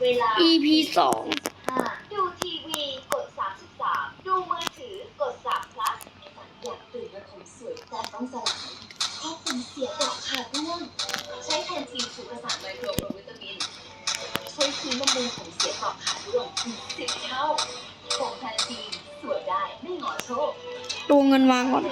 เวลา EP สองห้ดูทีวีกด 33 ดูมือถือกด3 plus อยากตื่นมาผมสวยแต่ต้องสลายเพราะผมเสียดอกขาดร่วงใช้แทนทีสูตรผสานไมโครโปรวิตามิน ช่วยคืนบำรุงผมเสียดอกขาดร่วงถึง10เท่าผงแทนทีสวยได้ไม่หงอโชคตัวเงินวางก่อน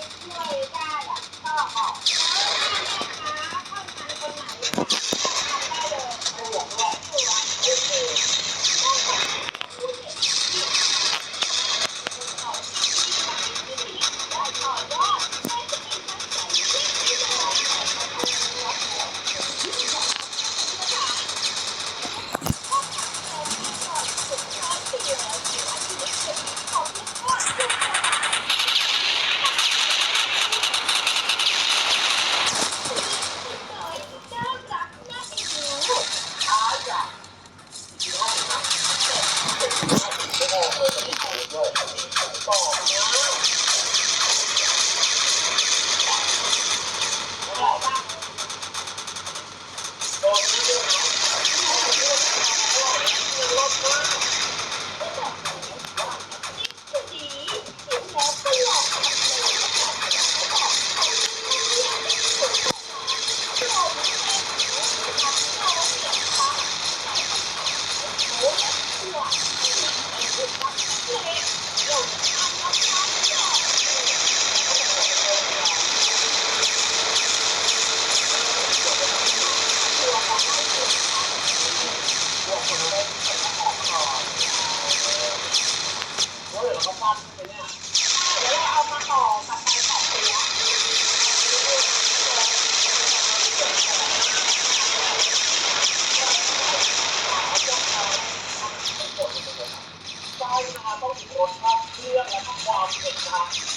quiet.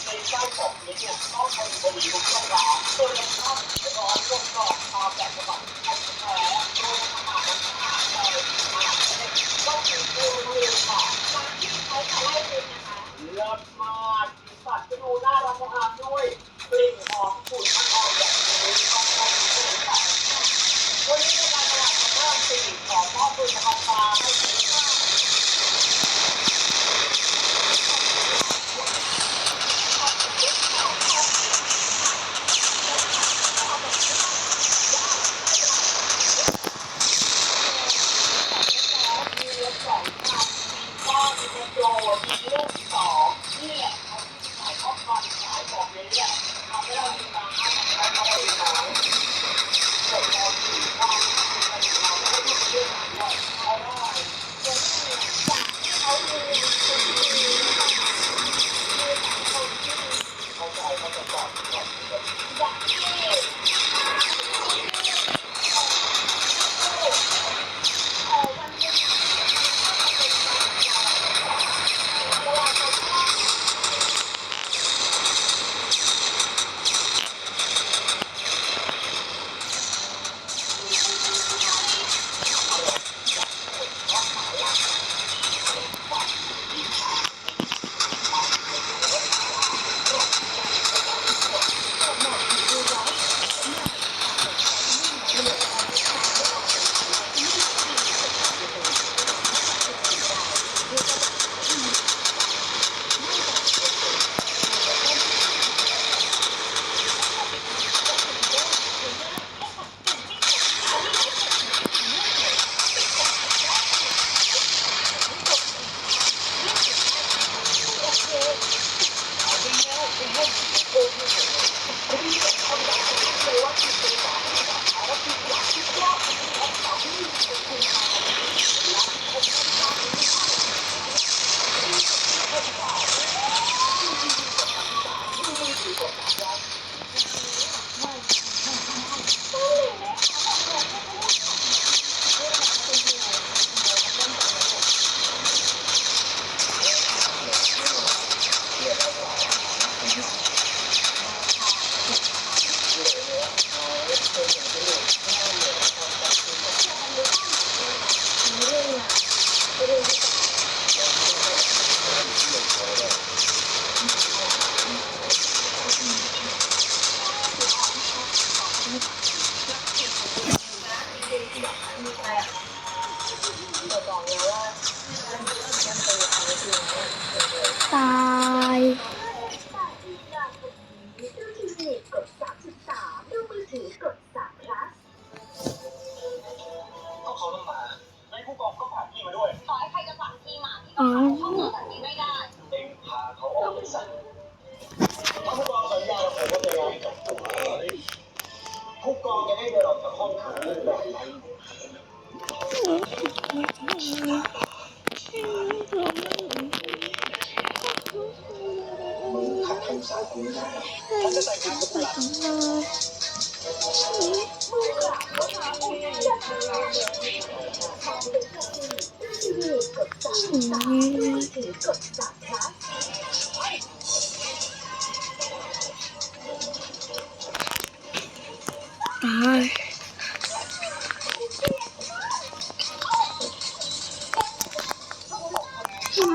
ในไส้ของนี้เนี่ยต้องทำบริบูรณ์ต้องหนาเพื่อลดความร้อนลงก่อน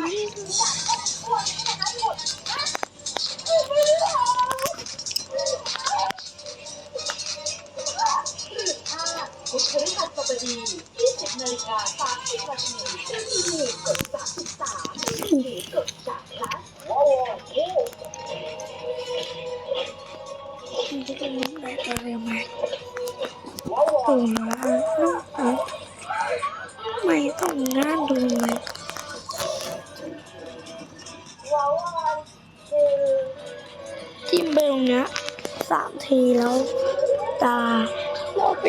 พุธพฤหัสบดี20นาฬิกา30นาทีที่มีหมู่กด33หรือกด3คลัสโอ้โหมันจะเป็นอะไรมาตื่นมา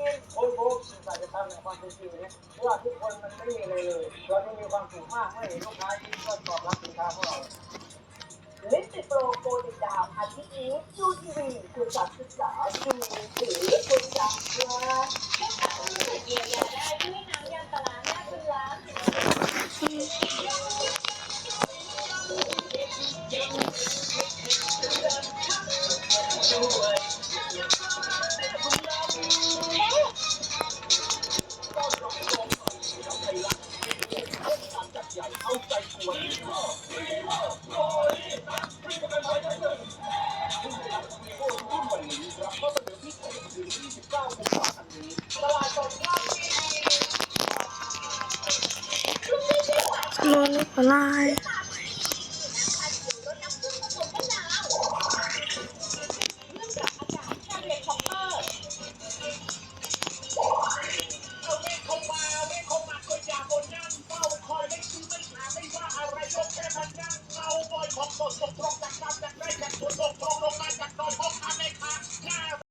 ถ้ายังไม่ได้กินโอ้โหแต่จะทำในความเป็นจริงเนี่ยเพราะว่าทุกคนมันไม่มีอะไรเลย เราต้องมีความสุขมากเมื่อเห็นลูกค้ายิ้มก็ตอบรับสินค้าพวกเราลิปติโปรโกติดาวอาทิตย์นี้ดูทีวีคุณจัดศึกษาดูถือคุณจัดเพื่อเยียวยาได้ด้วยน้ำยาปลาร้าแม่คุณล้างสม องในปลา